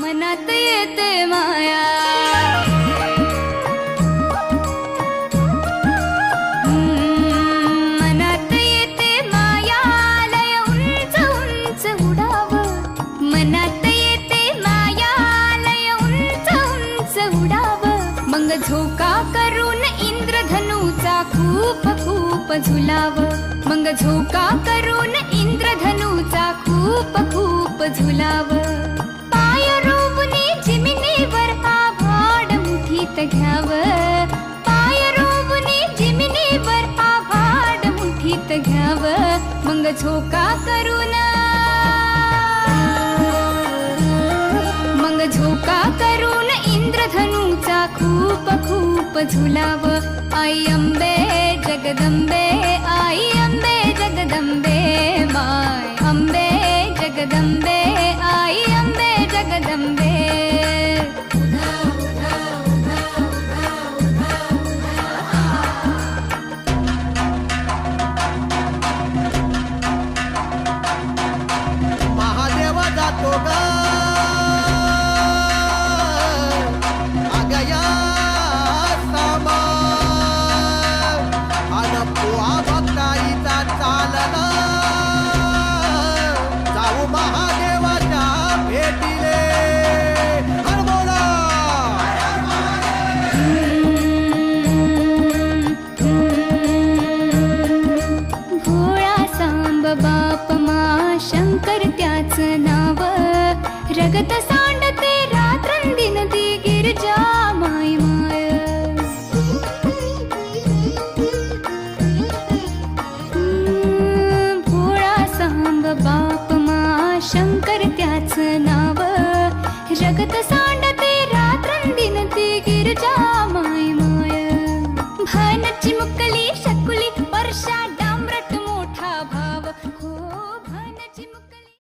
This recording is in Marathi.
मनात येते माया. हम्म, मनात येते माया. लय उंच उंच उडाव. मनात येते माया. लय उंच उंच उडाव. मग झोका करून इंद्रधनुचा खूप खूप झुलाव. मग झोका करून इंद्रधनुचा खूप खूप झुलाव. घ्याव. पाय आभाड मुठीत घ्याव. मग झोका करून. मग झोका करून इंद्रधनुचा खूप खूप झुलाव. आई अंबे जगदंबे आई अंबे जगदंबे माय. अंबे जगदंबे अन चालला जाऊ महादेवाच्या भेटीले. भोळा सांब बाप मा शंकर त्याच नाव. रगत सांडते रात्रंदिन ती गिरजा. शंकर त्याच नाव. जगत सा